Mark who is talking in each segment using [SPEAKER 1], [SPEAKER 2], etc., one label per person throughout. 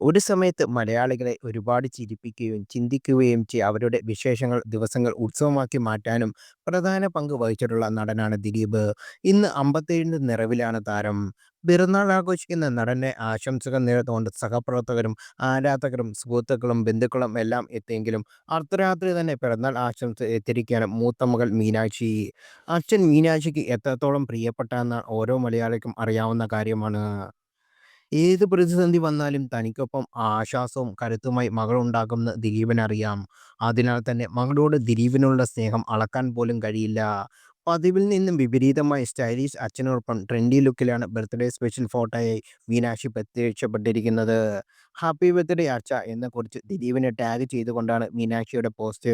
[SPEAKER 1] ഒരു സമയത്ത് മലയാളികളെ ഒരുപാട് ചിരിപ്പിക്കുകയും ചിന്തിക്കുകയും ചെയ്യ അവരുടെ വിശേഷങ്ങൾ ദിവസങ്ങൾ ഉത്സവമാക്കി മാറ്റാനും പ്രധാന പങ്ക് വഹിച്ചിട്ടുള്ള നടനാണ് ദിലീപ്. ഇന്ന് 57ന്റെ നിറവിലാണ് താരം. പിറന്നാൾ ആഘോഷിക്കുന്ന നടനെ ആശംസകൾ നേർന്നുകൊണ്ട് സഹപ്രവർത്തകരും, ആരാധകരും, സുഹൃത്തുക്കളും, ബന്ധുക്കളും എല്ലാം എത്തിയെങ്കിലും അർദ്ധരാത്രി തന്നെ പിറന്നാൾ ആശംസ എത്തിരിക്കുകയാണ് മൂത്ത മകൾ മീനാക്ഷി. അച്ഛൻ മീനാക്ഷിക്ക് എത്രത്തോളം പ്രിയപ്പെട്ടതാണെന്ന് ഓരോ മലയാളിക്കും അറിയാവുന്ന കാര്യമാണ്. ഏത് പ്രതിസന്ധി വന്നാലും തനിക്കൊപ്പം ആശ്വാസവും കരുത്തുമായി മകളുണ്ടാകുമെന്ന് ദിലീപിനറിയാം. അതിനാൽ തന്നെ മകളോട് ദിലീപിനുള്ള സ്നേഹം അളക്കാൻ പോലും കഴിയില്ല. പതിവിൽ നിന്നും വിപരീതമായി സ്റ്റൈലിഷ് അച്ഛനോടൊപ്പം ട്രെൻഡി ലുക്കിലാണ് ബർത്ത്ഡേ സ്പെഷ്യൽ ഫോട്ടോയായി മീനാക്ഷി പ്രത്യക്ഷപ്പെട്ടിരിക്കുന്നത്. ഹാപ്പി ബർത്ത്ഡേ അച്ഛ എന്ന കുറിച്ച് ദിലീപിനെ ടാഗ് ചെയ്തുകൊണ്ടാണ് മീനാക്ഷിയുടെ പോസ്റ്റ്.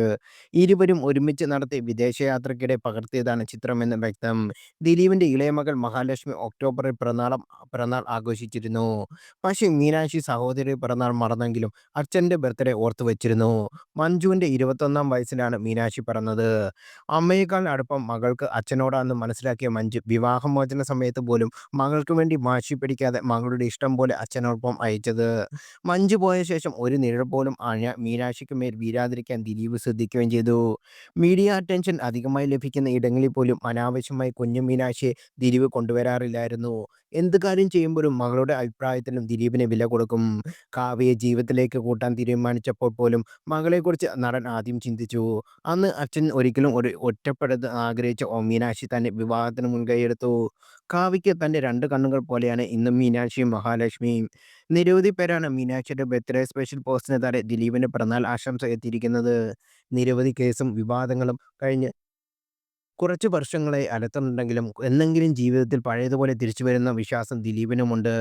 [SPEAKER 1] ഇരുവരും ഒരുമിച്ച് നടത്തിയ വിദേശയാത്രയ്ക്കിടെ പകർത്തിയതാണ് ചിത്രമെന്ന് വ്യക്തം. ദിലീപിന്റെ ഇളയ മകൾ മഹാലക്ഷ്മി ഒക്ടോബറിൽ പിറന്നാളം പിറന്നാൾ ആഘോഷിച്ചിരുന്നു. പക്ഷേ മീനാക്ഷി സഹോദരി പിറന്നാൾ മറന്നെങ്കിലും അച്ഛന്റെ ബർത്ത്ഡേ ഓർത്തു വച്ചിരുന്നു മഞ്ജുവിന്റെ ഇരുപത്തൊന്നാം വയസ്സിലാണ് മീനാക്ഷി പറഞ്ഞത് അമ്മയേക്കാൾ അടുപ്പം മകൾക്ക് അച്ഛനോടാണെന്ന് മനസ്സിലാക്കിയ മഞ്ജു വിവാഹമോചന സമയത്ത് പോലും മകൾക്ക് വേണ്ടി വാശി പിടിക്കാതെ മകളുടെ ഇഷ്ടം പോലെ അച്ഛനോടൊപ്പം അയച്ചത്. മഞ്ജു പോയ ശേഷം ഒരു നിഴൽ പോലും ആയ മീനാക്ഷിക്ക് മേൽ വീരാതിരിക്കാൻ ദിലീപ് ശ്രദ്ധിക്കുകയും ചെയ്തു. മീഡിയ അറ്റൻഷൻ അധികമായി ലഭിക്കുന്ന ഇടങ്ങളിൽ പോലും അനാവശ്യമായി കുഞ്ഞു മീനാക്ഷിയെ ദിലീപ് കൊണ്ടുവരാറില്ലായിരുന്നു. എന്ത് കാര്യം ചെയ്യുമ്പോഴും മകളുടെ അഭിപ്രായത്തിനും ദിലീപിന് വില കൊടുക്കും. കാവ്യയെ ജീവിതത്തിലേക്ക് കൂട്ടാൻ തീരുമാനിച്ചപ്പോൾ പോലും മകളെക്കുറിച്ച് നടൻ ആദ്യം ചിന്തിച്ചു. അന്ന് അച്ഛൻ ഒരിക്കലും ഒരു ഒറ്റപ്പെടുത്ത് ആഗ്രഹിച്ച മീനാക്ഷി തന്നെ വിവാഹത്തിന് മുൻകൈയെടുത്തു. കാവ്യയ്ക്ക് തന്റെ രണ്ട് കണ്ണുകൾ പോലെയാണ് ഇന്നും മീനാക്ഷിയും മഹാലക്ഷ്മിയും. നിരവധി പേരാണ് മീനാക്ഷിയുടെ ബർത്ത്ഡേ സ്പെഷ്യൽ പോസ്റ്റിന് താരെ ദിലീപിന്റെ പിറന്നാൾ ആശംസ എത്തിയിരിക്കുന്നത്. നിരവധി കേസും വിവാദങ്ങളും കഴിഞ്ഞ് കുറച്ച് വർഷങ്ങളെ അലത്തുന്നുണ്ടെങ്കിലും എന്നെങ്കിലും ജീവിതത്തിൽ പഴയതുപോലെ തിരിച്ചു വരുന്ന വിശ്വാസം ദിലീപിനുമുണ്ട്.